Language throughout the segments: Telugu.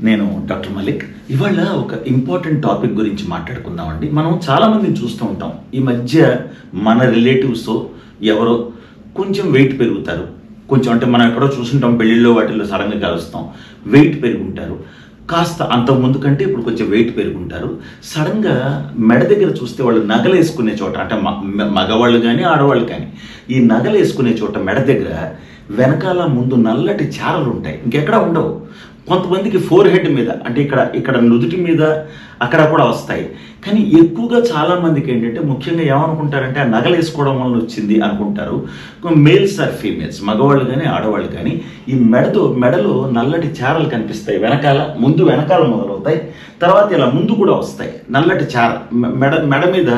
నేను డాక్టర్ మలిక్. ఇవాళ ఒక ఇంపార్టెంట్ టాపిక్ గురించి మాట్లాడుకుందామండి. మనం చాలామంది చూస్తూ ఉంటాం. ఈ మధ్య మన రిలేటివ్స్ ఎవరో కొంచెం వెయిట్ పెరుగుతారు. కొంచెం అంటే మనం ఎక్కడో చూస్తుంటాం పెళ్ళిళ్ళో వాటిల్లో సడన్గా కలుస్తాం. వెయిట్ పెరుగుంటారు. కాస్త అంతకుముందు ముందు కంటే ఇప్పుడు కొంచెం వెయిట్ పెరుగుంటారు. సడన్గా మెడ దగ్గర చూస్తే వాళ్ళు నగలు వేసుకునే చోట అంటే మ- మ- మగవాళ్ళు కానీ ఆడవాళ్ళు కానీ ఈ నగలు వేసుకునే చోట మెడ దగ్గర వెనకాల ముందు నల్లటి చారలు ఉంటాయి ఇంకెక్కడ ఉండవు. కొంతమందికి ఫోర్ హెడ్ మీద అంటే ఇక్కడ ఇక్కడ నుదుటి మీద అక్కడ కూడా వస్తాయి. కానీ ఎక్కువగా చాలామందికి ఏంటంటే ముఖ్యంగా ఏమనుకుంటారంటే ఆ నగలు వేసుకోవడం వల్ల వచ్చింది అనుకుంటారు. మేల్స్ ఆర్ ఫీమేల్స్ మగవాళ్ళు కానీ ఆడవాళ్ళు కానీ ఈ మెడతో మెడలో నల్లటి చారలు కనిపిస్తాయి. వెనకాల ముందు వెనకాల మొదలవుతాయి. తర్వాత ఇలా ముందు కూడా వస్తాయి. నల్లటి చార మె- మెడ మెడ మీద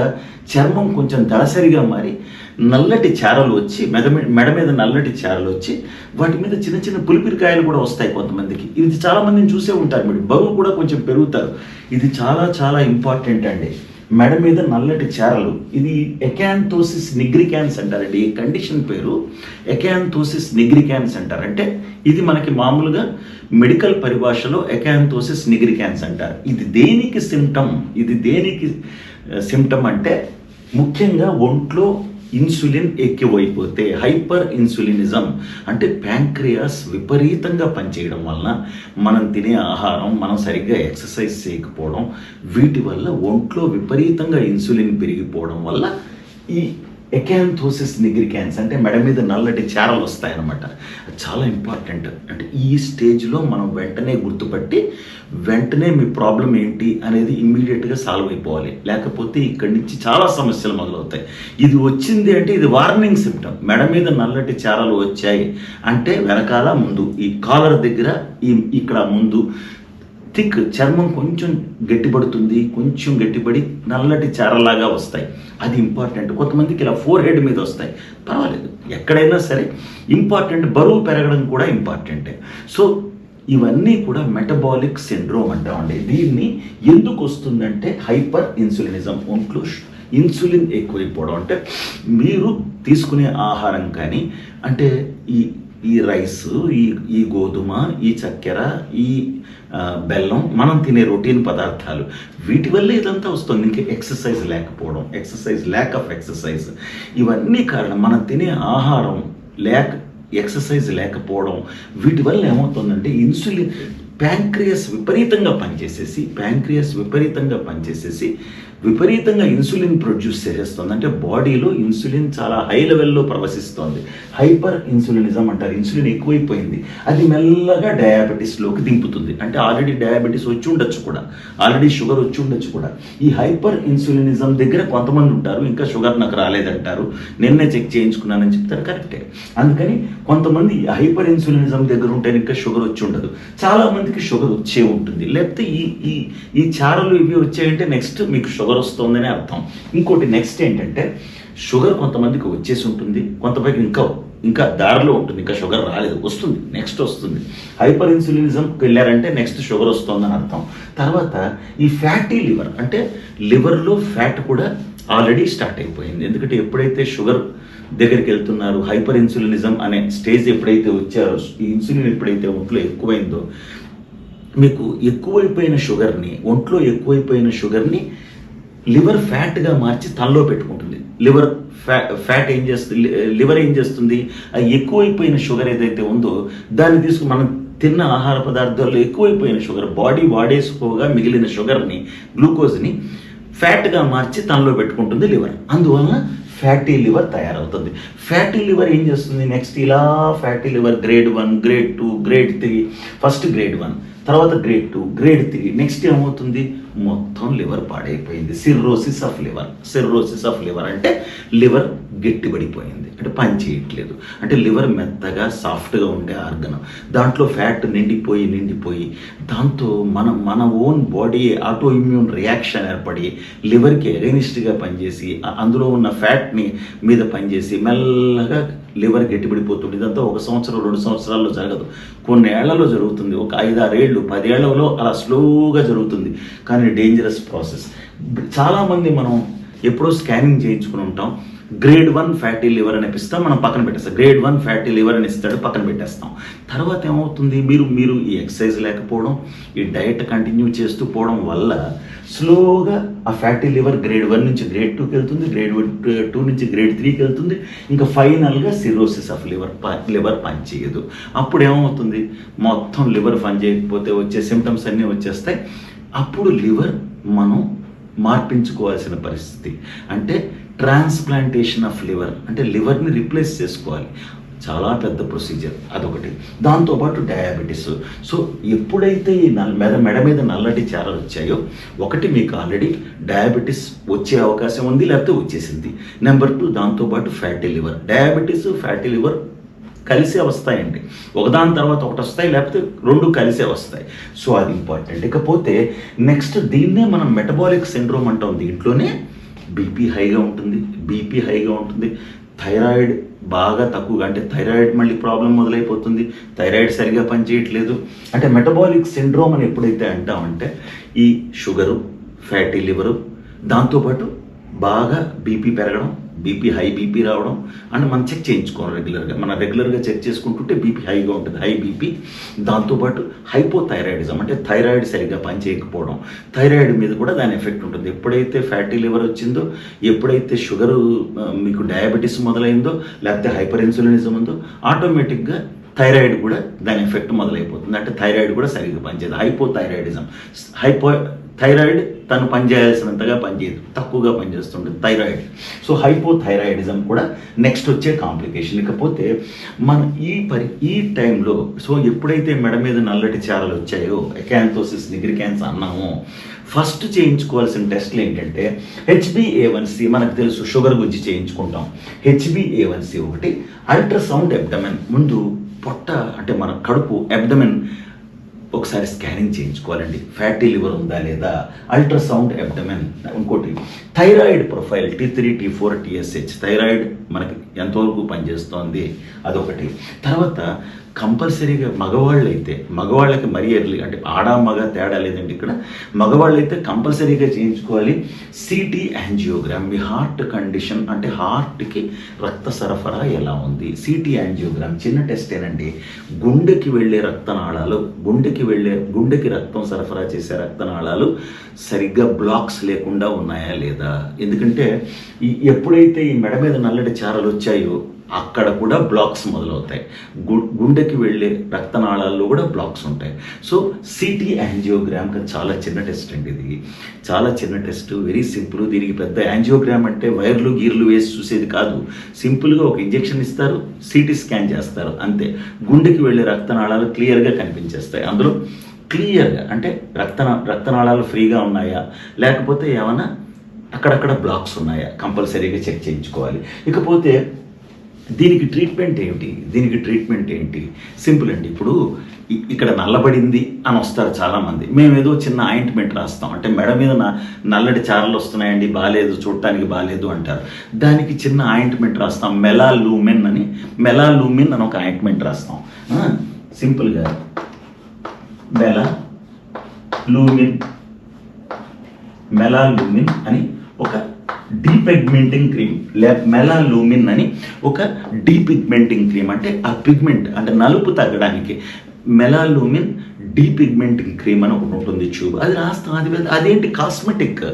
చర్మం కొంచెం దళసరిగా మారి నల్లటి చారలు వచ్చి మెడ మెడ మీద నల్లటి చారలు వచ్చి వాటి మీద చిన్న చిన్న పులిపిరికాయలు కూడా వస్తాయి కొంతమందికి. ఇది చాలామందిని చూసే ఉంటారు మీరు. బరువు కూడా కొంచెం పెరుగుతారు. ఇది చాలా చాలా ఇంపార్టెంట్ అండి. మెడ మీద నల్లటి చారలు. ఇది ఎకాంతోసిస్ నిగ్రికాన్స్ అంటారండి. ఈ కండిషన్ పేరు ఎకాంతోసిస్ నిగ్రికాన్స్ అంటారు. అంటే ఇది మనకి మామూలుగా మెడికల్ పరిభాషలో ఎకాంతోసిస్ నిగ్రికాన్స్ అంటారు. ఇది దేనికి సిమ్టమ్ ఇది దేనికి సిమ్టమ్ అంటే ముఖ్యంగా ఒంట్లో ఇన్సులిన్ ఎక్కువైపోతే హైపర్ ఇన్సులినిజం అంటే ప్యాంక్రియాస్ విపరీతంగా పనిచేయడం వలన మనం తినే ఆహారం మనం సరిగ్గా ఎక్సర్సైజ్ చేయకపోవడం వీటి వల్ల ఒంట్లో విపరీతంగా ఇన్సులిన్ పెరిగిపోవడం వల్ల ఈ ఎకాంథోసిస్ నిగ్రికాన్స్ అంటే మెడ మీద నల్లటి చేరలు వస్తాయన్నమాట. చాలా ఇంపార్టెంట్. అంటే ఈ స్టేజ్లో మనం వెంటనే గుర్తుపట్టి వెంటనే మీ ప్రాబ్లం ఏంటి అనేది ఇమ్మీడియట్గా సాల్వ్ అయిపోవాలి. లేకపోతే ఇక్కడి నుంచి చాలా సమస్యలు మొదలవుతాయి. ఇది వచ్చింది అంటే ఇది వార్నింగ్ సిమ్టమ్. మెడ మీద నల్లటి చేరలు వచ్చాయి అంటే వెనకాల ముందు ఈ కాలర్ దగ్గర ఈ ఇక్కడ ముందు థిక్ చర్మం కొంచెం గట్టిపడుతుంది కొంచెం గట్టిపడి నల్లటి చారలాగా వస్తాయి. అది ఇంపార్టెంట్. కొంతమందికి ఇలా ఫోర్ హెడ్ మీద వస్తాయి. పర్వాలేదు. ఎక్కడైనా సరే ఇంపార్టెంట్ బరువు పెరగడం కూడా ఇంపార్టెంటే. సో ఇవన్నీ కూడా మెటబాలిక్ సిండ్రోమ్ అంటామండి దీన్ని ఎందుకు వస్తుందంటే హైపర్ ఇన్సులినిజం ఒంట్లో ఇన్సులిన్ ఎక్కువైపోవడం అంటే మీరు తీసుకునే ఆహారం కానీ అంటే ఈ ఈ రైస్ ఈ ఈ గోధుమ ఈ చక్కెర ఈ బెల్లం మనం తినే రొటీన్ పదార్థాలు. వీటి వల్ల ఇదంతా వస్తుంది. ఇంకా ఎక్సర్సైజ్ లేకపోవడం ఎక్సర్సైజ్ ల్యాక్ ఆఫ్ ఎక్సర్సైజ్ ఇవన్నీ కారణం మనం తినే ఆహారం లేక ఎక్సర్సైజ్ లేకపోవడం వీటి వల్ల ఏమవుతుందంటే ఇన్సులిన్ ప్యాంక్రియస్ విపరీతంగా పనిచేసేసి ప్యాంక్రియస్ విపరీతంగా పనిచేసేసి విపరీతంగా ఇన్సులిన్ ప్రొడ్యూస్ చేసేస్తుంది. అంటే బాడీలో ఇన్సులిన్ చాలా హై లెవెల్లో ప్రవశిస్తోంది. హైపర్ ఇన్సులినిజం అంటారు. ఇన్సులిన్ ఎక్కువైపోయింది. అది మెల్లగా డయాబెటీస్లోకి దింపుతుంది. అంటే ఆల్రెడీ డయాబెటీస్ వచ్చి ఉండొచ్చు కూడా. ఆల్రెడీ షుగర్ వచ్చి ఉండొచ్చు కూడా. ఈ హైపర్ ఇన్సులినిజం దగ్గర కొంతమంది ఉంటారు. ఇంకా షుగర్ నాకు రాలేదంటారు. నిన్నే చెక్ చేయించుకున్నానని చెప్తారు. కరెక్టే. అందుకని కొంతమంది హైపర్ ఇన్సులినిజం దగ్గర ఉంటే ఇంకా షుగర్ వచ్చి ఉండదు. చాలా మందికి షుగర్ వచ్చే ఉంటుంది. లేకపోతే ఈ ఈ ఈ చారలు ఇవి వచ్చాయంటే నెక్స్ట్ మీకు షుగర్ వస్తుందని అర్థం. ఇంకోటి నెక్స్ట్ ఏంటంటే షుగర్ కొంతమందికి వచ్చేసి ఉంటుంది కొంతమందికి ఇంకా ఇంకా దారిలో ఉంటుంది ఇంకా షుగర్ రాలేదు వస్తుంది నెక్స్ట్ వస్తుంది. హైపర్ ఇన్సులినిజంకి వెళ్ళారంటే నెక్స్ట్ షుగర్ వస్తుందని అర్థం. తర్వాత ఈ ఫ్యాటీ లివర్ అంటే లివర్లో ఫ్యాట్ కూడా ఆల్రెడీ స్టార్ట్ అయిపోయింది. ఎందుకంటే ఎప్పుడైతే షుగర్ దగ్గరికి వెళ్తున్నారు హైపర్ ఇన్సులినిజం అనే స్టేజ్ ఎప్పుడైతే వచ్చారో ఈ ఇన్సులిన్ ఎప్పుడైతే ఒంట్లో ఎక్కువైందో మీకు ఎక్కువైపోయిన షుగర్ని ఒంట్లో ఎక్కువైపోయిన షుగర్ని లివర్ ఫ్యాట్గా మార్చి తనలో పెట్టుకుంటుంది. లివర్ ఫ్యా ఫ్యాట్ ఏం చేస్తుంది లివర్ ఏం చేస్తుంది? ఎక్కువైపోయిన షుగర్ ఏదైతే ఉందో దాన్ని తీసుకుని మనం తిన్న ఆహార పదార్థాల్లో ఎక్కువైపోయిన షుగర్ బాడీ వాడేసుకోగా మిగిలిన షుగర్ని గ్లూకోజ్ని ఫ్యాట్గా మార్చి తనలో పెట్టుకుంటుంది లివర్. అందువలన ఫ్యాటీ లివర్ తయారవుతుంది. ఫ్యాటీ లివర్ ఏం చేస్తుంది? నెక్స్ట్ ఇలా fatty liver grade one grade two grade three first grade one తర్వాత grade two grade three. Next ఏమవుతుంది? మొత్తం లివర్ పాడైపోయింది. Cirrhosis of liver. Cirrhosis of liver అంటే లివర్ గట్టిపడిపోయింది. అంటే పని చేయట్లేదు. అంటే లివర్ మెత్తగా సాఫ్ట్గా ఉండే ఆర్గనం. దాంట్లో ఫ్యాట్ నిండిపోయి నిండిపోయి. దాంతో మన మన own body autoimmune reaction ఏర్పడి లివర్కి ఎగనిస్ట్గా పనిచేసి అందులో ఉన్న ఫ్యాట్ని మీద పనిచేసి మెల్లగా లివర్ గట్టిపడిపోతుంది ఇదంతా ఒక సంవత్సరం రెండు సంవత్సరాల్లో జరగదు. కొన్ని ఏళ్ళలో జరుగుతుంది. ఒక ఐదారేళ్ళు పదేళ్ళలో అలా స్లోగా జరుగుతుంది. కానీ డేంజరస్ ప్రాసెస్ చాలామంది మనం ఎప్పుడో స్కానింగ్ చేయించుకుని ఉంటాం. గ్రేడ్ వన్ ఫ్యాటీ లివర్ అని ఇస్తాం మనం పక్కన పెట్టేస్తాం. గ్రేడ్ వన్ ఫ్యాటీ లివర్ అని ఇస్తాడు పక్కన పెట్టేస్తాం. తర్వాత ఏమవుతుంది? మీరు మీరు ఈ ఎక్సర్సైజ్ లేకపోవడం ఈ డైట్ కంటిన్యూ చేస్తూ పోవడం వల్ల స్లోగా ఆ ఫ్యాటీ లివర్ గ్రేడ్ వన్ నుంచి గ్రేడ్ టూకి వెళ్తుంది గ్రేడ్ టూ నుంచి గ్రేడ్ త్రీకి వెళ్తుంది ఇంకా ఫైనల్గా సిరోసిస్ ఆఫ్ లివర్ లివర్ పనిచేయదు. అప్పుడు ఏమవుతుంది? మొత్తం లివర్ పని చేయకపోతే వచ్చే సిమ్టమ్స్ అన్నీ వచ్చేస్తాయి. అప్పుడు లివర్ మనం మార్పించుకోవాల్సిన పరిస్థితి. అంటే ట్రాన్స్ప్లాంటేషన్ ఆఫ్ లివర్ అంటే లివర్ని రిప్లేస్ చేసుకోవాలి. చాలా పెద్ద ప్రొసీజర్ అదొకటి. దాంతోపాటు డయాబెటీస్. సో ఎప్పుడైతే ఈ నల్ మెడ మెడ మీద నల్లటి చారలు వచ్చాయో ఒకటి మీకు ఆల్రెడీ డయాబెటీస్ వచ్చే అవకాశం ఉంది లేకపోతే వచ్చేసింది. నెంబర్ టూ దాంతోపాటు fatty liver. Diabetes fatty liver కలిసే వస్తాయండి. ఒకదాని తర్వాత ఒకటి వస్తాయి లేకపోతే రెండు కలిసే వస్తాయి. సో అది ఇంపార్టెంట్. ఇకపోతే నెక్స్ట్ దీన్నే మనం మెటబాలిక్ సిండ్రోమ్ అంటాం దీంట్లోనే. బీపీ హైగా ఉంటుంది. బీపీ హైగా ఉంటుంది. థైరాయిడ్ బాగా తక్కువగా అంటే థైరాయిడ్ మళ్ళీ ప్రాబ్లం మొదలైపోతుంది. థైరాయిడ్ సరిగా పనిచేయట్లేదు. అంటే మెటబాలిక్ సిండ్రోమ్ అని ఎప్పుడైతే అంటామంటే ఈ షుగరు ఫ్యాటీ లివరు దాంతోపాటు బాగా బీపీ పెరగడం బీపీ హై బీపీ రావడం అండ్ మనం చెక్ చేయించుకోవాలి రెగ్యులర్గా మనం రెగ్యులర్గా చెక్ చేసుకుంటుంటే బీపీ హైగా ఉంటుంది. హై బీపీ దాంతోపాటు హైపోథైరాయిడిజం అంటే థైరాయిడ్ సరిగ్గా పనిచేయకపోవడం. థైరాయిడ్ మీద కూడా దాని ఎఫెక్ట్ ఉంటుంది. ఎప్పుడైతే ఫ్యాటీ లివర్ వచ్చిందో ఎప్పుడైతే షుగర్ మీకు డయాబెటీస్ మొదలైందో లేకపోతే హైపర్ ఇన్సులినిజం ఉందో ఆటోమేటిక్గా థైరాయిడ్ కూడా దాని ఎఫెక్ట్ మొదలైపోతుంది. అంటే థైరాయిడ్ కూడా సరిగ్గా పనిచేయదు. హైపోథైరాయిడిజం హైపో థైరాయిడ్ తను పనిచేయాల్సినంతగా పనిచేయదు తక్కువగా పనిచేస్తుంటుంది థైరాయిడ్. సో హైపోథైరాయిడిజం కూడా నెక్స్ట్ వచ్చే కాంప్లికేషన్. ఇకపోతే మన ఈ పరి ఈ టైంలో సో ఎప్పుడైతే మెడ మీద నల్లటి చారలు వచ్చాయో ఎకాంతోసిస్ నిగ్రికాన్స్ అన్నామో ఫస్ట్ చేయించుకోవాల్సిన టెస్ట్లు ఏంటంటే హెచ్బిఏవన్సి మనకు తెలుసు షుగర్ గురించి చేయించుకుంటాం. హెచ్బిఏవన్సి ఒకటి అల్ట్రాసౌండ్ ఎబ్డమెన్ ముందు పొట్ట అంటే మన కడుపు ఎబ్డమెన్ ఒకసారి స్కానింగ్ చేయించుకోవాలండి. ఫ్యాటీ లివర్ ఉందా లేదా? అల్ట్రాసౌండ్ ఎబ్డమెన్ ఇంకోటి thyroid profile T three T four TSH thyroid మనకి ఎంతవరకు పనిచేస్తోంది? అదొకటి. తర్వాత కంపల్సరీగా మగవాళ్ళు అయితే మగవాళ్ళకి మరీ ఎర్లీ అంటే ఆడ మగ తేడా లేదండి ఇక్కడ. మగవాళ్ళు అయితే కంపల్సరీగా చేయించుకోవాలి. సిటీ యాంజియోగ్రామ్ మీ హార్ట్ కండిషన్ అంటే హార్ట్కి రక్త సరఫరా ఎలా ఉంది? సిటీ యాంజియోగ్రామ్ చిన్న టెస్ట్ ఏనండి. గుండెకి వెళ్ళే రక్తనాళాలు గుండెకి వెళ్ళే గుండెకి రక్తం సరఫరా చేసే రక్తనాళాలు సరిగ్గా బ్లాక్స్ లేకుండా ఉన్నాయా లేదా? ఎందుకంటే ఈ ఎప్పుడైతే ఈ మెడ మీద నల్లటి చారలు వచ్చాయో అక్కడ కూడా బ్లాక్స్ మొదలవుతాయి. గు- గుండెకి వెళ్ళే రక్తనాళాల్లో కూడా బ్లాక్స్ ఉంటాయి. సో సిటీ యాంజియోగ్రామ్ చాలా చిన్న టెస్ట్ అండి ఇది. చాలా చిన్న టెస్ట్. Very simple. దీనికి పెద్ద యాంజియోగ్రామ్ అంటే వైర్లు గీర్లు వేసి చూసేది కాదు. సింపుల్గా ఒక ఇంజెక్షన్ ఇస్తారు సిటీ స్కాన్ చేస్తారు అంతే. గుండెకి వెళ్ళే రక్తనాళాలు క్లియర్గా కనిపించేస్తాయి. అందులో క్లియర్గా అంటే రక్త రక్తనాళాలు ఫ్రీగా ఉన్నాయా? లేకపోతే ఏమైనా అక్కడక్కడ బ్లాక్స్ ఉన్నాయా. కంపల్సరీగా చెక్ చేయించుకోవాలి. ఇకపోతే దీనికి ట్రీట్మెంట్ ఏమిటి? దీనికి ట్రీట్మెంట్ ఏంటి? సింపుల్ అండి. ఇప్పుడు ఇక్కడ నల్లబడింది అని వస్తారు చాలామంది. మేము ఏదో చిన్న ఆయింట్మెంట్ రాస్తాం. అంటే మెడ మీద నల్లటి చారలు వస్తున్నాయండి బాగాలేదు చూడటానికి బాగాలేదు అంటారు. దానికి చిన్న ఆయింట్మెంట్ రాస్తాం. మెలా లూమెన్ అని. మెలా లూమిన్ అని ఒక ఆయింట్మెంట్ రాస్తాం. సింపుల్గా మెలా లూమిన్ మెలా లూమిన్ అని ఒక డీపిగ్మెంటింగ్ క్రీమ్ లేక మెలాలూమిన్ అని ఒక డీపిగ్మెంటింగ్ క్రీమ్ అంటే ఆ పిగ్మెంట్ అంటే నలుపు తగ్గడానికి మెలాలూమిన్ డీపిగ్మెంటింగ్ క్రీమ్ అని ఒకటి ఉంటుంది ట్యూబ్ అది రాస్తాం అది అదేంటి? Cosmetic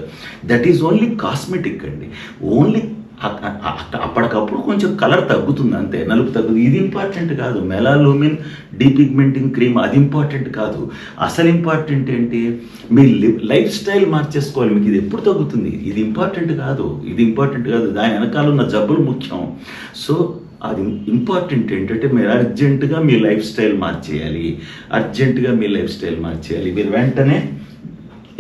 that is only cosmetic అండి. ఓన్లీ అప్పటికప్పుడు కొంచెం కలర్ తగ్గుతుంది అంతే నలుపు తగ్గుతుంది. ఇది ఇంపార్టెంట్ కాదు. మెలాలోమిన్ డీపిగ్మెంటింగ్ క్రీమ్ అది ఇంపార్టెంట్ కాదు. అసలు ఇంపార్టెంట్ ఏంటి? మీ లైఫ్ స్టైల్ మార్చేసుకోవాలి. మీకు ఇది ఎప్పుడు తగ్గుతుంది? ఇది ఇంపార్టెంట్ కాదు. ఇది ఇంపార్టెంట్ కాదు. దాని వెనకాల ఉన్న జబ్బులు ముఖ్యం. సో అది ఇంపార్టెంట్ ఏంటంటే మీరు అర్జెంటుగా మీ లైఫ్ స్టైల్ మార్చేయాలి. అర్జెంటుగా మీ లైఫ్ స్టైల్ మార్చేయాలి. మీరు వెంటనే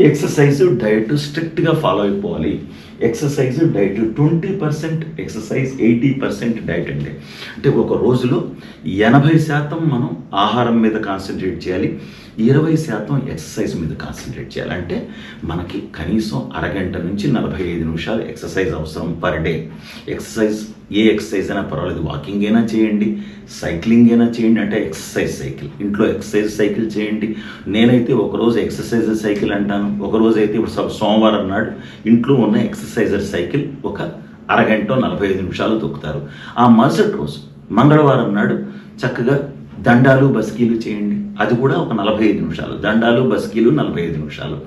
ఎక్సర్సైజ్ డైట్ స్ట్రిక్ట్గా ఫాలో అయిపోవాలి. Exercise diet twenty percent exercise eighty percent diet అండి. అంటే ఒక రోజులో ఎనభై శాతం మనం ఆహారం మీద కాన్సన్ట్రేట్ చేయాలి ఇరవై శాతం ఎక్సర్సైజ్ మీద కాన్సన్ట్రేట్ చేయాలి. అంటే మనకి కనీసం అరగంట నుంచి నలభై ఐదు నిమిషాలు ఎక్సర్సైజ్ అవసరం పర్ డే. ఎక్సర్సైజ్ ఏ ఎక్సర్సైజ్ అయినా పర్వాలేదు. వాకింగ్ అయినా చేయండి సైక్లింగ్ అయినా చేయండి అంటే ఎక్సర్సైజ్ సైకిల్. ఇంట్లో ఎక్సర్సైజ్ సైకిల్ చేయండి. నేనైతే ఒకరోజు ఎక్సర్సైజ్ సైకిల్ అంటాను. ఒకరోజు అయితే ఇప్పుడు సోమవారం నాడు ఇంట్లో ఉన్న ఎక్సర్సైజర్ సైకిల్ ఒక అరగంట నలభై ఐదు నిమిషాలు తొక్కుతారు. ఆ మరుసటి రోజు మంగళవారం నాడు చక్కగా దండాలు బస్కీలు చేయండి. అది కూడా ఒక నలభై ఐదు నిమిషాలు. దండాలు బస్కీలు నలభై ఐదు నిమిషాలు.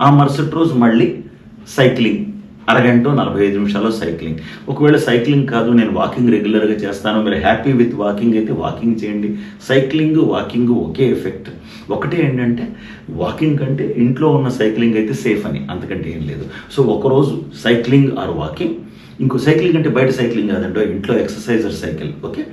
ఆ మరుసటి రోజు మళ్ళీ సైక్లింగ్. అరగంట నలభై ఐదు నిమిషాలు సైక్లింగ్. ఒకవేళ సైక్లింగ్ కాదు నేను వాకింగ్ రెగ్యులర్గా చేస్తాను మీరు హ్యాపీ విత్ వాకింగ్ అయితే వాకింగ్ చేయండి. సైక్లింగ్ వాకింగ్ ఒకే ఎఫెక్ట్. ఒకటే ఏంటంటే వాకింగ్ కంటే ఇంట్లో ఉన్న సైక్లింగ్ అయితే సేఫ్ అని అంతకంటే ఏం లేదు. సో ఒకరోజు సైక్లింగ్ ఆర్ వాకింగ్. ఇంకో సైక్లింగ్ అంటే బయట సైక్లింగ్ కాదంటే ఇంట్లో exerciser cycle okay?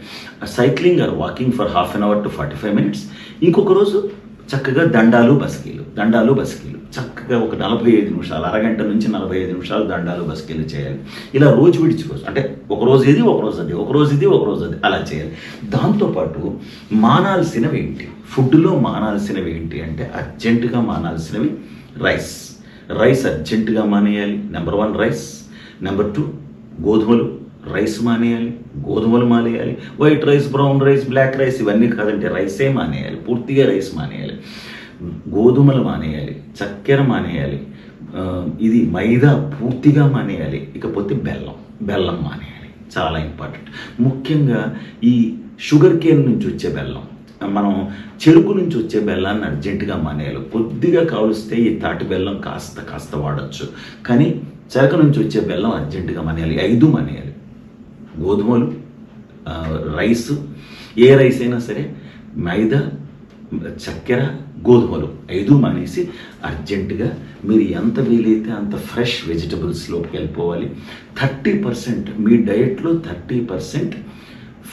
Cycling or walking for half an hour to forty five minutes. ఇంకొక రోజు చక్కగా దండాలు బస్కీలు దండాలు బస్కీలు. చక్కగా ఒక నలభై ఐదు నిమిషాలు అరగంట నుంచి నలభై ఐదు నిమిషాలు దండాలు బస్కెళ్ళి చేయాలి. ఇలా రోజు విడిచి రోజు అంటే ఒక రోజు ఇది ఒక రోజు అది ఒక రోజు ఇది ఒక రోజు అది. అలా చేయాలి. దాంతోపాటు మానాల్సినవి ఏంటి? ఫుడ్లో మానాల్సినవి ఏంటి అంటే అర్జెంటుగా మానాల్సినవి రైస్. రైస్ అర్జెంటుగా మానేయాలి. Number one rice. Number two గోధుమలు. రైస్ మానేయాలి. గోధుమలు మానేయాలి. White rice brown rice black rice ఇవన్నీ కాదంటే రైసే మానేయాలి. పూర్తిగా రైస్ మానేయాలి. గోధుమలు మానేయాలి చక్కెర మానేయాలి ఇది మైదా పూర్తిగా మానేయాలి ఇకపోతే బెల్లం బెల్లం మానేయాలి. చాలా ఇంపార్టెంట్. ముఖ్యంగా ఈ షుగర్ కేన్ నుంచి వచ్చే బెల్లం మనం చెరుకు నుంచి వచ్చే బెల్లాన్ని అర్జెంటుగా మానేయాలి. కొద్దిగా కావలిస్తే ఈ తాటి బెల్లం కాస్త కాస్త వాడచ్చు. కానీ చెరక నుంచి వచ్చే బెల్లం అర్జెంటుగా మానేయాలి ఐదు మానేయాలి. గోధుమలు రైస్ ఏ రైస్ అయినా సరే మైదా చక్కెర గోధుమలు ఐదు మానేసి అర్జెంటుగా మీరు ఎంత వీలైతే అంత ఫ్రెష్ వెజిటబుల్స్లోకి వెళ్ళిపోవాలి. థర్టీ పర్సెంట్ మీ డయట్లో థర్టీ పర్సెంట్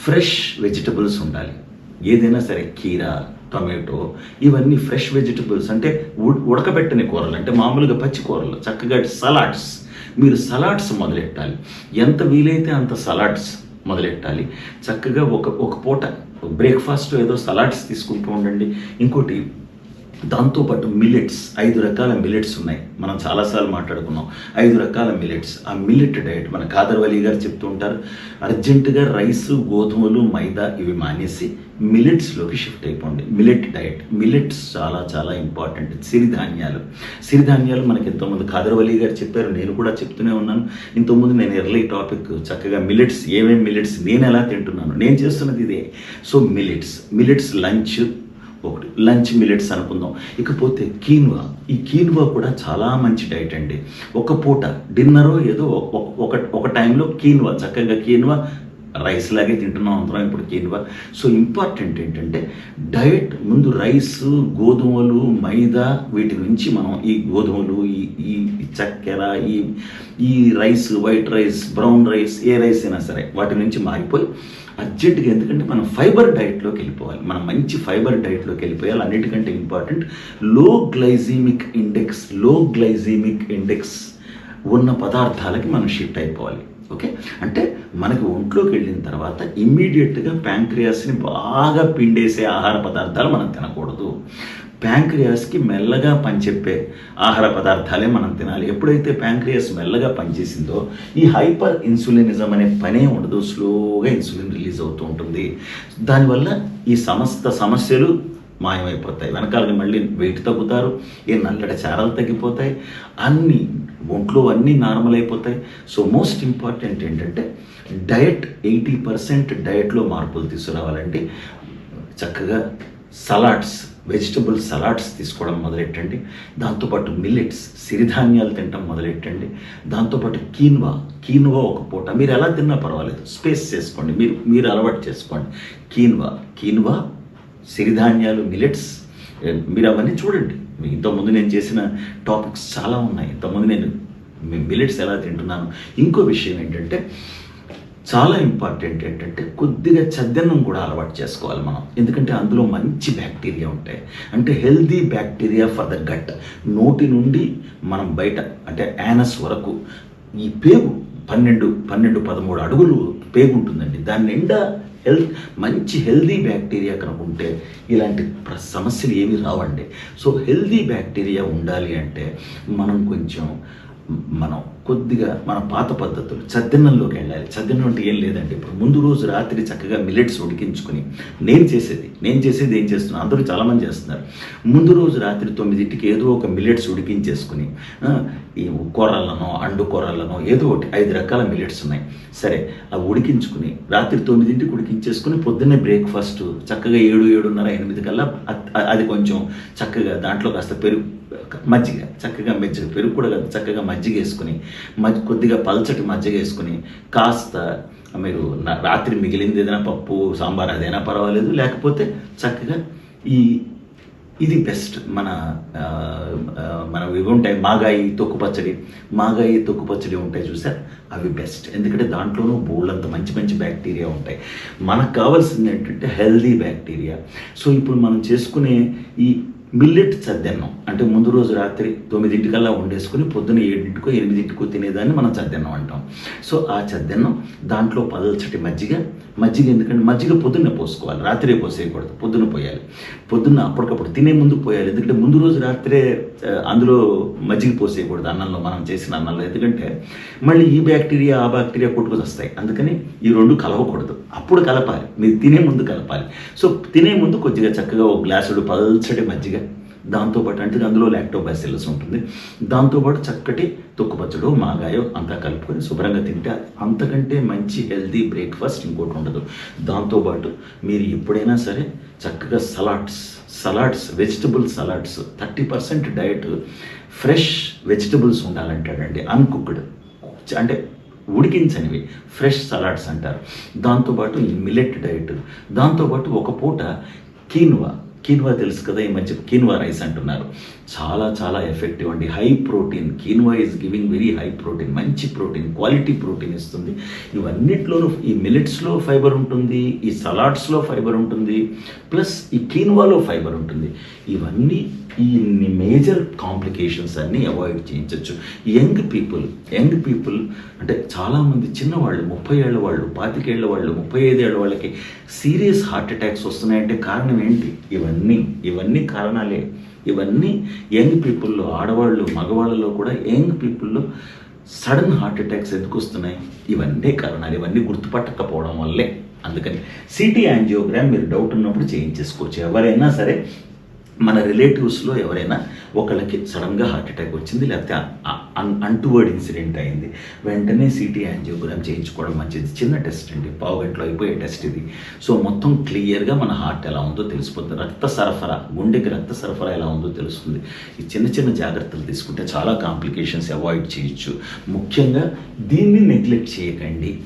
ఫ్రెష్ వెజిటబుల్స్ ఉండాలి. ఏదైనా సరే కీరా టొమాటో ఇవన్నీ ఫ్రెష్ వెజిటబుల్స్ అంటే ఉడ్- ఉడకబెట్టని కూరలు అంటే మామూలుగా పచ్చి కూరలు చక్కగా సలాడ్స్. మీరు సలాడ్స్ మొదలెట్టాలి. ఎంత వీలైతే అంత సలాడ్స్ మొదలెట్టాలి. చక్కగా ఒక ఒక పూట బ్రేక్ఫాస్ట్ ఏదో సలాడ్స్ తీసుకుంటూ ఉండండి. ఇంకోటి దాంతోపాటు మిల్లెట్స్ ఐదు రకాల మిల్లెట్స్ ఉన్నాయి. మనం చాలాసార్లు మాట్లాడుకున్నాం. ఐదు రకాల మిల్లెట్స్ ఆ మిల్లెట్ డయట్ మన కాదర్వలి గారు చెప్తూ ఉంటారు అర్జెంటుగా రైస్ గోధుమలు మైదా ఇవి మానేసి మిల్లెట్స్లోకి షిఫ్ట్ అయిపోండి. మిల్లెట్ డయట్ మిల్లెట్స్ చాలా చాలా ఇంపార్టెంట్ సిరిధాన్యాలు. సిరిధాన్యాలు మనకి ఎంతోమంది కాదర్వలి గారు చెప్పారు. నేను కూడా చెప్తూనే ఉన్నాను. ఇంతకుముందు నేను ఎర్లీ టాపిక్ చక్కగా మిల్లెట్స్ ఏమేమి మిల్లెట్స్ నేను ఎలా తింటున్నాను? నేను చేస్తున్నది ఇదే. సో మిల్లెట్స్ మిల్లెట్స్ లంచ్ ఒకటి లంచ్ మిల్లెట్స్ అనుకుందాం. ఇకపోతే కీన్వా. ఈ కీన్వా కూడా చాలా మంచి డైట్ అండి. ఒక పూట డిన్నర్ ఏదో ఒక- ఒక ఒక టైంలో కీన్వా. చక్కగా కీన్వా. రైస్ లాగే తింటున్నాం అందరం ఇప్పుడు కీన్వా. సో ఇంపార్టెంట్ ఏంటంటే డైట్ ముందు రైస్ గోధుమలు మైదా వీటి నుంచి మనం ఈ గోధుమలు ఈ ఈ చక్కెర ఈ ఈ rice white rice brown rice ఏ రైస్ అయినా సరే వాటి నుంచి మారిపోయి అర్జెంటుగా ఎందుకంటే మనం ఫైబర్ డైట్లోకి వెళ్ళిపోవాలి. మనం మంచి ఫైబర్ డైట్లోకి వెళ్ళిపోయాలి. అన్నిటికంటే ఇంపార్టెంట్లో గ్లైజీమిక్ ఇండెక్స్లో గ్లైజీమిక్ ఇండెక్స్ ఉన్న పదార్థాలకి మనం షిఫ్ట్ అయిపోవాలి. ఓకే? అంటే మనకి ఒంట్లోకి వెళ్ళిన తర్వాత ఇమ్మీడియట్గా ప్యాంక్రియాస్ని బాగా పిండేసే ఆహార పదార్థాలు మనం తినకూడదు. ప్యాంక్రియాస్కి మెల్లగా పనిచెప్పే ఆహార పదార్థాలే మనం తినాలి. ఎప్పుడైతే ప్యాంక్రియాస్ మెల్లగా పనిచేసిందో ఈ హైపర్ ఇన్సులినిజం అనే పనే ఉండదు. స్లోగా ఇన్సులిన్ రిలీజ్ అవుతూ ఉంటుంది. దానివల్ల ఈ సమస్త సమస్యలు మాయమైపోతాయి. వెనకాలకి మళ్ళీ వెయిట్ తగ్గుతారు. ఈ నల్లడ చారలు తగ్గిపోతాయి. అన్నీ ఒంట్లో అన్నీ నార్మల్ అయిపోతాయి. సో మోస్ట్ ఇంపార్టెంట్ ఏంటంటే డయట్ ఎయిటీ పర్సెంట్ డయట్లో మార్పులు తీసుకురావాలంటే చక్కగా సలాడ్స్ వెజిటబుల్ సలాడ్స్ తీసుకోవడం మొదలెట్టండి. దాంతోపాటు మిల్లెట్స్ సిరిధాన్యాలు తినడం మొదలెట్టండి. దాంతోపాటు కీన్వా కీన్వా ఒక పూట. మీరు ఎలా తిన్నా పర్వాలేదు. స్పేస్ చేసుకోండి. మీరు మీరు అలవాటు చేసుకోండి. కీన్వా కీన్వా సిరిధాన్యాలు మిల్లెట్స్ మీరు అవన్నీ చూడండి. ఇంతకుముందు నేను చేసిన టాపిక్స్ చాలా ఉన్నాయి. ఇంతకుముందు నేను మిల్లెట్స్ ఎలా తింటున్నాను. ఇంకో విషయం ఏంటంటే చాలా ఇంపార్టెంట్ ఏంటంటే కొద్దిగా చద్దన్నం కూడా అలవాటు చేసుకోవాలి మనం. ఎందుకంటే అందులో మంచి బ్యాక్టీరియా ఉంటాయి. అంటే healthy bacteria for the gut. నోటి నుండి మనం బయట అంటే యానస్ వరకు ఈ పేగు పన్నెండు పన్నెండు పదమూడు అడుగులు పేగు ఉంటుందండి. దాని నిండా హెల్త్ మంచి హెల్దీ బ్యాక్టీరియా కనుక ఉంటే ఇలాంటి ప్ర- సమస్యలు ఏమీ రావండి. సో హెల్దీ బ్యాక్టీరియా ఉండాలి అంటే మనం కొంచెం మనం కొద్దిగా మన పాత పద్ధతులు చద్దన్నంలోకి వెళ్ళాలి. చద్దన్నం అంటే ఏం లేదండి. ఇప్పుడు ముందు రోజు రాత్రి చక్కగా మిల్లెట్స్ ఉడికించుకుని నేను చేసేది నేను చేసేది ఏం చేస్తున్నాను అందరూ చాలామంది చేస్తున్నారు. ముందు రోజు రాత్రి తొమ్మిదింటికి ఏదో ఒక మిల్లెట్స్ ఉడికించేసుకుని ఈ కూరలనో అండు కూరలనో ఏదో ఒకటి ఐదు రకాల మిల్లెట్స్ ఉన్నాయి. సరే అవి ఉడికించుకుని రాత్రి తొమ్మిదింటికి ఉడికించేసుకుని పొద్దున్నే బ్రేక్ఫాస్ట్ చక్కగా ఏడు ఏడున్నర ఎనిమిది కల్లా అది కొంచెం చక్కగా దాంట్లో కాస్త పెరుగు మజ్జిగ చక్కగా మజ్జిగ పెరుగు కూడా చక్కగా మజ్జిగ వేసుకుని మజ్జి కొద్దిగా పల్చటి మజ్జిగ వేసుకుని కాస్త మీరు రాత్రి మిగిలింది ఏదైనా పప్పు సాంబార్ అదైనా పర్వాలేదు లేకపోతే చక్కగా ఈ ఇది బెస్ట్ మన మన ఇవి ఉంటాయి మాగాయి తొక్కు పచ్చడి. మాగాయి తొక్కు పచ్చడి ఉంటాయి చూసారు అవి బెస్ట్ ఎందుకంటే దాంట్లోనూ బోళ్ళంత మంచి మంచి బ్యాక్టీరియా ఉంటాయి. మనకు కావాల్సింది ఏంటంటే హెల్దీ బ్యాక్టీరియా సో ఇప్పుడు మనం చేసుకునే ఈ మిల్లెట్ చద్దన్నం అంటే ముందు రోజు రాత్రి తొమ్మిదింటికల్లా వండేసుకుని పొద్దున ఏడింటికో ఎనిమిదింటికో తినేదాన్ని మనం చద్దన్నం అంటాం. సో ఆ చద్దన్నం దాంట్లో పల్చటి మజ్జిగ మజ్జిగ ఎందుకంటే మజ్జిగ పొద్దున్నే పోసుకోవాలి రాత్రే పోసేయకూడదు పొద్దున్న పోయాలి. పొద్దున్న అప్పటికప్పుడు తినే ముందు పోయాలి ఎందుకంటే ముందు రోజు రాత్రే అందులో మజ్జిగ పోసేయకూడదు అన్నంలో మనం చేసిన అన్నంలో. ఎందుకంటే మళ్ళీ ఈ బ్యాక్టీరియా ఆ బ్యాక్టీరియా కొట్టుకొని వస్తాయి అందుకని ఈ రెండు కలవకూడదు. అప్పుడు కలపాలి మీరు తినే ముందు కలపాలి. సో తినే ముందు కొద్దిగా చక్కగా ఒక గ్లాసుడు పల్చటి మజ్జిగ దాంతోపాటు అంటే అందులో లాక్టోబాసిల్లస్ ఉంటుంది. దాంతోపాటు చక్కటి తొక్కుపచ్చడో మాగాయో అంతా కలుపుకొని శుభ్రంగా తింటే అంతకంటే మంచి హెల్దీ బ్రేక్ఫాస్ట్ ఇంకోటి ఉండదు. దాంతోపాటు మీరు ఎప్పుడైనా సరే చక్కగా salads salads vegetable salads thirty percent diet fresh vegetables ఉండాలంటాడండి. Uncooked అంటే ఉడికించనివి ఫ్రెష్ సలాడ్స్ అంటారు. దాంతోపాటు మిల్లెట్ డైట్ దాంతోపాటు ఒక పూట కీన్వా కీన్వా తెలుసు కదా ఈ మధ్య కీన్వా రైస్ అంటున్నారు. చాలా చాలా ఎఫెక్టివ్ అండి. High protein quinoa is giving very high protein మంచి ప్రోటీన్ క్వాలిటీ ప్రోటీన్ ఇస్తుంది. ఇవన్నిట్లోనూ ఈ మిల్లెట్స్లో ఫైబర్ ఉంటుంది ఈ సలాడ్స్లో ఫైబర్ ఉంటుంది ప్లస్ ఈ కీన్వాలో ఫైబర్ ఉంటుంది. ఇవన్నీ ఇన్ని మేజర్ కాంప్లికేషన్స్ అన్నీ అవాయిడ్ చేయించవచ్చు యంగ్ పీపుల్ యంగ్ పీపుల్ అంటే చాలామంది చిన్నవాళ్ళు ముప్పై ఏళ్ళ వాళ్ళు పాతికేళ్ళ వాళ్ళు ముప్పై ఐదేళ్ళ వాళ్ళకి సీరియస్ హార్ట్ అటాక్స్ వస్తున్నాయంటే కారణం ఏంటి? ఇవన్నీ ఇవన్నీ కారణాలే. ఇవన్నీ యంగ్ పీపుల్లో ఆడవాళ్ళు మగవాళ్ళలో కూడా యంగ్ పీపుల్లో సడన్ హార్ట్ అటాక్స్ ఎందుకు వస్తున్నాయి? ఇవన్నీ కారణాలు ఇవన్నీ గుర్తుపట్టకపోవడం వల్లే. అందుకని సిటీ యాంజియోగ్రామ్ మీరు డౌట్ ఉన్నప్పుడు చేయించేసుకోవచ్చు. ఎవరైనా సరే మన రిలేటివ్స్లో ఎవరైనా ఒకళ్ళకి సడన్గా హార్ట్ అటాక్ వచ్చింది లేకపోతే అంటువర్డ్ ఇన్సిడెంట్ అయింది వెంటనే సిటీ యాంజియోగ్రామ్ చేయించుకోవడం మంచిది. చిన్న టెస్ట్ అండి పావు గంటలో అయిపోయే టెస్ట్ ఇది. సో మొత్తం క్లియర్గా మన హార్ట్ ఎలా ఉందో తెలిసిపోతుంది. రక్త సరఫరా గుండెకి రక్త సరఫరా ఎలా ఉందో తెలుస్తుంది. ఈ చిన్న చిన్న జాగ్రత్తలు తీసుకుంటే చాలా కాంప్లికేషన్స్ అవాయిడ్ చేయొచ్చు. ముఖ్యంగా దీన్ని నెగ్లెక్ట్ చేయకండి.